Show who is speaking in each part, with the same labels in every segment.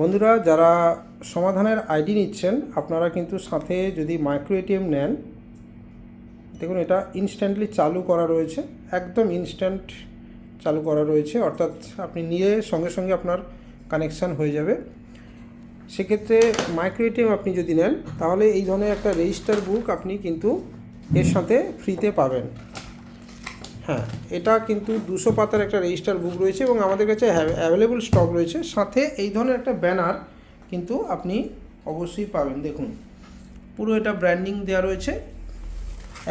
Speaker 1: বন্ধুরা, যারা সমাধানের আইডি নিচ্ছেন, আপনারা কিন্তু সাথে যদি মাইক্রো এটিএম নেন, দেখুন এটা ইনস্ট্যান্টলি চালু করা রয়েছে, একদম ইনস্ট্যান্ট চালু করা রয়েছে, অর্থাৎ আপনি নিয়ে সঙ্গে সঙ্গে আপনার কানেকশান হয়ে যাবে। সেক্ষেত্রে মাইক্রো এটিএম আপনি যদি নেন, তাহলে এই ধরনের একটা রেজিস্টার বুক আপনি কিন্তু এর সাথে ফ্রিতে পাবেন। হ্যাঁ এটা কিন্তু দুশো পাতার একটা রেজিস্টার বুক রয়েছে এবং আমাদের কাছে অ্যাভেলেবল স্টক রয়েছে। সাথে এই ধরনের একটা ব্যানার কিন্তু আপনি অবশ্যই পাবেন। দেখুন, পুরো এটা ব্র্যান্ডিং দেওয়া রয়েছে।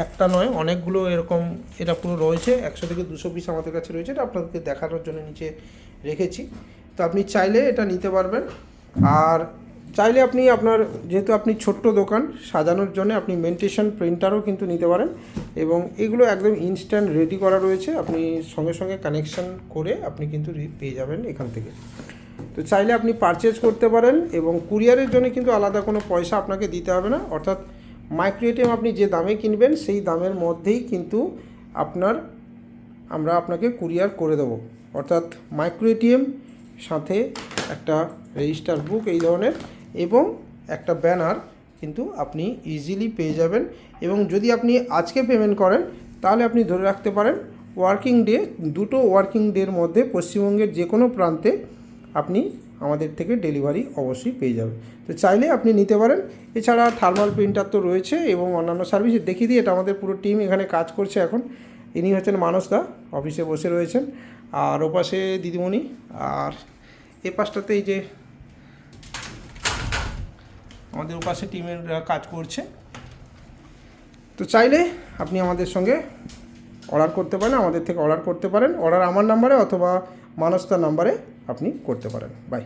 Speaker 1: একটা নয়, অনেকগুলো এরকম এটা পুরো রয়েছে। একশো থেকে দুশো পিস আমাদের কাছে রয়েছে। এটা আপনাদেরকে দেখানোর জন্য নিচে রেখেছি। তো আপনি চাইলে এটা নিতে পারবেন। আর চাইলে আপনি আপনার, যেহেতু আপনি ছোট্ট দোকান, সাজানোর জন্য আপনি মেন্টেশন প্রিন্টারও কিন্তু নিতে পারেন এবং এগুলো একদম ইনস্ট্যান্ট রেডি করা রয়েছে। আপনি সঙ্গে সঙ্গে কানেকশন করে আপনি কিন্তু পেয়ে যাবেন এখান থেকে। তো চাইলে আপনি পারচেজ করতে পারেন এবং কুরিয়ারের জন্য কিন্তু আলাদা কোনো পয়সা আপনাকে দিতে হবে না। অর্থাৎ মাইক্রো এটিএম আপনি যে দামে কিনবেন, সেই দামের মধ্যেই কিন্তু আপনার, আমরা আপনাকে কুরিয়ার করে দেবো। অর্থাৎ মাইক্রো এটিএম সাথে একটা রেজিস্টার বুক এই ধরনের। এবং একটা ব্যানার কিন্তু আপনি ইজিলি পেয়ে যাবেন এবং যদি আপনি আজকে পেমেন্ট করেন, তাহলে আপনি ধরে রাখতে পারেন ওয়ার্কিং ডে দুটো ওয়ার্কিং ডের মধ্যে পশ্চিমবঙ্গের যে কোনো প্রান্তে আপনি আমাদের থেকে ডেলিভারি অবশ্যই পেয়ে যাবেন। তো চাইলে আপনি নিতে পারেন। এছাড়া থার্মাল প্রিন্টার তো রয়েছে এবং অন্যান্য সার্ভিস দেখিয়ে দিই, এটা আমাদের পুরো টিম এখানে কাজ করছে এখন। ইনি হচ্ছেন মানসদা অফিসে বসে রয়েছেন। আর ওপাশে দিদিমণি, আর এ পাশটাতে এই যে আমাদের ওপাশে টিমের কাজ করছে। তো চাইলে আপনি আমাদের সঙ্গে অর্ডার করতে পারেন, আমাদের থেকে অর্ডার করতে পারেন। অর্ডার আমার নাম্বারে অথবা মানস্তার নাম্বারে আপনি করতে পারেন। বাই।